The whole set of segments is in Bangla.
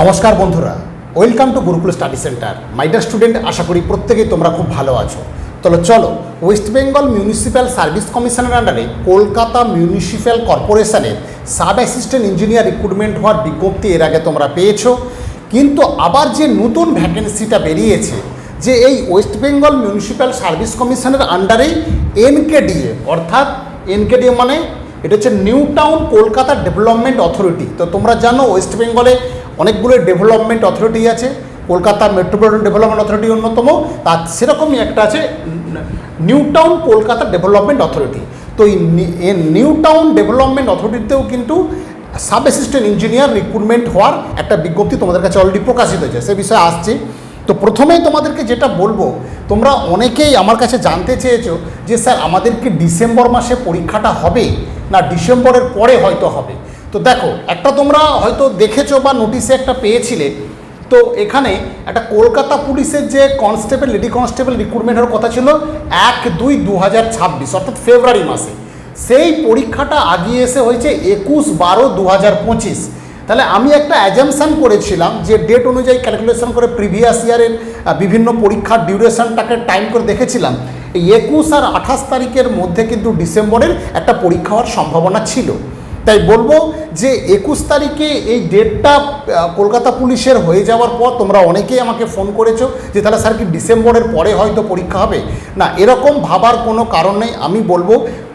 নমস্কার বন্ধুরা welcome to Gurukul study centre my dear student আশা করি প্রত্যেকেই তোমরা খুব ভালো আছো। তাহলে চলো ওয়েস্ট বেঙ্গল মিউনিসিপ্যাল সার্ভিস কমিশনের আন্ডারে কলকাতা মিউনিসিপ্যাল কর্পোরেশনের সাব অ্যাসিস্ট্যান্ট ইঞ্জিনিয়ার রিক্রুটমেন্ট হওয়ার বিজ্ঞপ্তি এর আগে তোমরা পেয়েছ। কিন্তু আবার যে নতুন ভ্যাকেন্সিটা বেরিয়েছে, যে এই ওয়েস্ট বেঙ্গল মিউনিসিপ্যাল সার্ভিস কমিশনের আন্ডারেই এনকেডিএ অর্থাৎ এনকেডিএ মানে এটা হচ্ছে New Town Kolkata Development Authority. তো তোমরা জানো, ওয়েস্ট বেঙ্গলে অনেকগুলো ডেভেলপমেন্ট অথরিটি আছে। কলকাতা মেট্রোপলিটন ডেভেলপমেন্ট অথরিটি অন্যতম। তার সেরকমই একটা আছে New Town Kolkata Development Authority. তো এই নিউ টাউন ডেভেলপমেন্ট অথরিটিতেও কিন্তু সাব অ্যাসিস্ট্যান্ট ইঞ্জিনিয়ার রিক্রুটমেন্ট হওয়ার একটা বিজ্ঞপ্তি তোমাদের কাছে অলরেডি প্রকাশিত হয়েছে। সে বিষয়ে আসছি। তো প্রথমেই তোমাদেরকে যেটা বলব, তোমরা অনেকেই আমার কাছে জানতে চেয়েছো যে স্যার, আমাদের কি ডিসেম্বর মাসে পরীক্ষাটা হবে? না, ডিসেম্বরের পরে হয়তো হবে। তো দেখো, একটা তোমরা হয়তো দেখেছ বা নোটিশে একটা পেয়েছিলে, তো এখানে একটা কলকাতা পুলিশের যে কনস্টেবল, লেডি কনস্টেবল রিক্রুটমেন্ট হওয়ার কথা ছিল এক দুই দু হাজার ছাব্বিশ, অর্থাৎ ফেব্রুয়ারি মাসে। সেই পরীক্ষাটা আগিয়ে এসে হয়েছে একুশ বারো দু হাজার পঁচিশ। তাহলে আমি একটা অ্যাজামশান করেছিলাম যে ডেট অনুযায়ী ক্যালকুলেশন করে প্রিভিয়াস ইয়ারের বিভিন্ন পরীক্ষার ডিউরেশনটাকে টাইম করে দেখেছিলাম। এই একুশ আর আঠাশ তারিখের মধ্যে কিন্তু ডিসেম্বরের একটা পরীক্ষা হওয়ার সম্ভাবনা ছিল। তাই বলব যে একুশ তারিখে এই ডেটটা কলকাতা পুলিশের হয়ে যাওয়ার পর তোমরা অনেকেই আমাকে ফোন করেছ যে তাহলে স্যার কি ডিসেম্বরের পরে হয়তো পরীক্ষা হবে? না, এরকম ভাবার কোনো কারণ নেই। আমি বলব,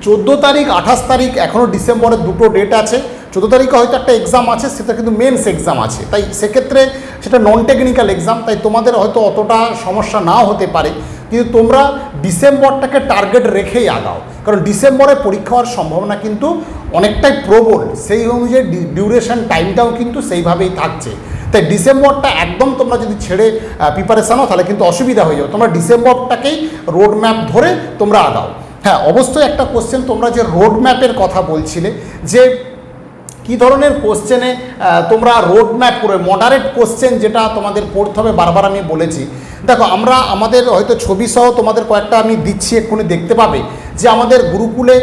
চোদ্দ তারিখ, আঠাশ তারিখ এখনও ডিসেম্বরের দুটো ডেট আছে। চোদ্দ তারিখে হয়তো একটা এক্সাম আছে, সেটা কিন্তু মেন্স এক্সাম আছে। তাই সেক্ষেত্রে সেটা নন টেকনিক্যাল এক্সাম তাই তোমাদের হয়তো অতটা সমস্যা নাও হতে পারে। কিন্তু তোমরা ডিসেম্বরটাকে টার্গেট রেখেই আগাও। কারণ ডিসেম্বরে পরীক্ষা হওয়ার সম্ভাবনা কিন্তু অনেকটাই প্রবল। সেই অনুযায়ী ডিউরেশন টাইমটাও কিন্তু সেইভাবেই থাকছে। তাই ডিসেম্বরটা একদম তোমরা যদি ছেড়ে প্রিপারেশান তাহলে কিন্তু অসুবিধা হয়ে যাবে। তোমরা ডিসেম্বরটাকেই রোড ম্যাপ ধরে তোমরা আগাও। হ্যাঁ অবশ্যই একটা কোশ্চেন তোমরা যে রোড ম্যাপের কথা বলছিলে, যে কি ধরনের কোশ্চেনে তোমরা রোড ম্যাপ করে মডারেট কোশ্চেন যেটা তোমাদের পড়তে হবে, বারবার আমি বলেছি। দেখো, আমরা আমাদের হয়তো ছবি সহ তোমাদের কয়েকটা আমি দিচ্ছি, এক্ষুনি দেখতে পাবে যে আমাদের গুরুকুলে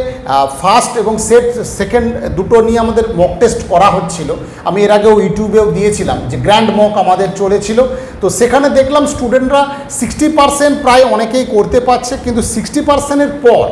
ফার্স্ট এবং সেট সেকেন্ড দুটো নিয়ে আমাদের মক টেস্ট করা হচ্ছিল। আমি এর আগেও ইউটিউবেও দিয়েছিলাম যে গ্র্যান্ড মক আমাদের চলেছিল। তো সেখানে দেখলাম স্টুডেন্টরা সিক্সটি পার্সেন্ট প্রায় অনেকেই করতে পারছে, কিন্তু সিক্সটি পার্সেন্টের পর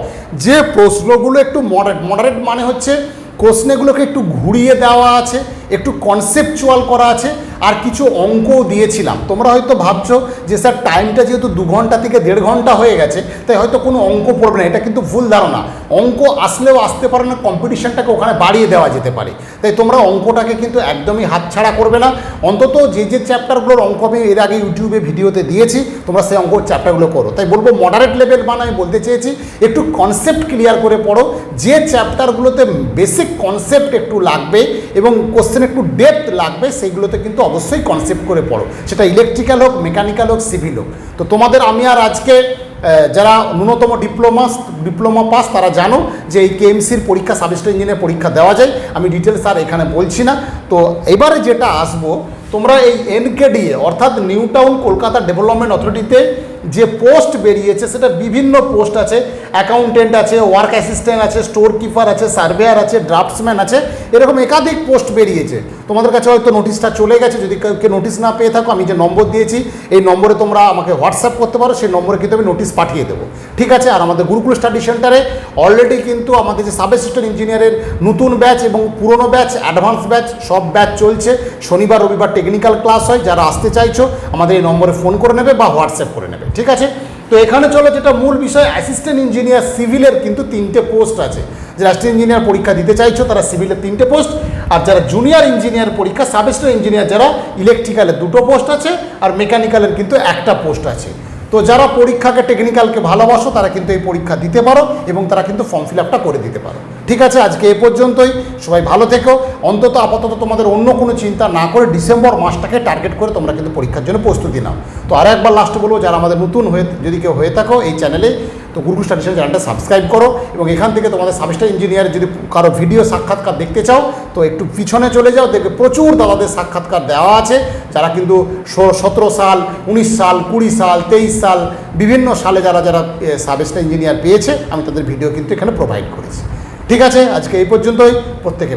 যে প্রশ্নগুলো একটু মডারেট মডারেট মানে হচ্ছে কোশ্চেনগুলোকে একটু ঘুরিয়ে দেওয়া আছে। একটু কনসেপচুয়াল করা আছে, আর কিছু অঙ্কও দিয়েছিলাম। তোমরা হয়তো ভাবছ যে, স্যার টাইমটা যেহেতু দু ঘণ্টা থেকে দেড় ঘণ্টা হয়ে গেছে, তাই হয়তো কোনো অঙ্ক পড়বে না। এটা কিন্তু ভুল ধারণা। অঙ্ক আসলেও আসতে পারে না কম্পিটিশনটাকে ওখানে বাড়িয়ে দেওয়া যেতে পারে। তাই তোমরা অঙ্কটাকে কিন্তু একদমই হাতছাড়া করবে না। অন্তত যে যে চ্যাপ্টারগুলোর অঙ্ক আমি এর আগে ইউটিউবে ভিডিওতে দিয়েছি, তোমরা সেই অঙ্ক চ্যাপ্টারগুলো করো। তাই বলব মডারেট লেভেল মানে আমি বলতে চেয়েছি, একটু কনসেপ্ট ক্লিয়ার করে পড়ো। যে চ্যাপ্টারগুলোতে বেসিক কনসেপ্ট একটু লাগবে এবং কোশ্চেন একটু ডেপথ লাগবে, সেইগুলোতে কিন্তু অবশ্যই কনসেপ্ট করে পড়ো। সেটা ইলেকট্রিক্যাল হোক মেকানিক্যাল হোক সিভিল হোক। তো তোমাদের আমি আর আজকে যারা ন্যূনতম ডিপ্লোমা ডিপ্লোমা পাস তারা জানো যে এই কেএমসির পরীক্ষা সাবস্টার ইঞ্জিনিয়ার পরীক্ষা দেওয়া যায়। আমি ডিটেলস আর এখানে বলছি না। তো এবারে যেটা আসব, তোমরা এই এনকেডিএ অর্থাৎ নিউ টাউন কলকাতা ডেভেলপমেন্ট অথরিটিতে যে পোস্ট বেরিয়েছে, সেটা বিভিন্ন পোস্ট আছে। অ্যাকাউন্টেন্ট আছে ওয়ার্ক অ্যাসিস্ট্যান্ট আছে স্টোর কিপার আছে সার্ভেয়ার আছে ড্রাফটসম্যান আছে, এরকম একাধিক পোস্ট বেরিয়েছে। তোমাদের কাছে হয়তো নোটিশটা চলে গেছে, যদি কেউ নোটিশ না পেয়ে থাকো, আমি যে নম্বর দিয়েছি, এই নম্বরে তোমরা আমাকে হোয়াটসঅ্যাপ করতে পারো, সেই নম্বরে কিন্তু আমি নোটিশ পাঠিয়ে দেবো। ঠিক আছে? আর আমাদের গুরুকুল স্টাডি সেন্টারে অলরেডি কিন্তু আমাদের যে সাব অ্যাসিস্ট্যান্ট ইঞ্জিনিয়ারের নতুন ব্যাচ এবং পুরনো ব্যাচ অ্যাডভান্স ব্যাচ সব ব্যাচ চলছে। শনিবার, রবিবার টেকনিক্যাল ক্লাস হয়, যারা আসতে চাইছো, আমাদের এই নম্বরে ফোন করে নেবে বা হোয়াটসঅ্যাপ করে নেবে। ঠিক আছে? তো এখানে চলো যেটা মূল বিষয় অ্যাসিস্ট্যান্ট ইঞ্জিনিয়ার সিভিলের কিন্তু তিনটে পোস্ট আছে। যে অ্যাসিস্ট্যান্ট ইঞ্জিনিয়ার পরীক্ষা দিতে চাইছো, তারা সিভিলের তিনটে পোস্ট আর যারা জুনিয়র ইঞ্জিনিয়ার পরীক্ষা সাব ইঞ্জিনিয়ার যারা ইলেকট্রিক্যালের দুটো পোস্ট আছে, আর মেকানিক্যালের কিন্তু একটা পোস্ট আছে। তো যারা পরীক্ষাকে টেকনিক্যালকে ভালোবাসো, তারা কিন্তু এই পরীক্ষা দিতে পারো এবং তারা কিন্তু ফর্ম ফিল আপটা করে দিতে পারো। ঠিক আছে, আজকে এ পর্যন্তই। সবাই ভালো থেকো। অন্তত আপাতত তোমাদের অন্য কোনো চিন্তা না করে ডিসেম্বর মাসটাকে টার্গেট করে তোমরা কিন্তু পরীক্ষার জন্য প্রস্তুতি নাও। তো আর একবার লাস্টে বলব, যারা আমাদের নতুন হয়ে, যদি কেউ হয়ে থাকো, এই চ্যানেলে তো গুরুকুল স্টাডিসের চ্যানেলটা সাবস্ক্রাইব করো এবং এখান থেকে তোমাদের সাবস্টার ইঞ্জিনিয়ার যদি কারও ভিডিও সাক্ষাৎকার দেখতে চাও, তো একটু পিছনে চলে যাও, দেখবে প্রচুর দাদাদের সাক্ষাৎকার দেওয়া আছে, যারা কিন্তু সতেরো সাল, উনিশ সাল, কুড়ি সাল, তেইশ সাল, বিভিন্ন সালে যারা যারা সাবস্টার ইঞ্জিনিয়ার পেয়েছে, আমি তাদের ভিডিও কিন্তু এখানে প্রোভাইড করেছি। ঠিক আছে, আজকে এই পর্যন্তই, প্রত্যেকে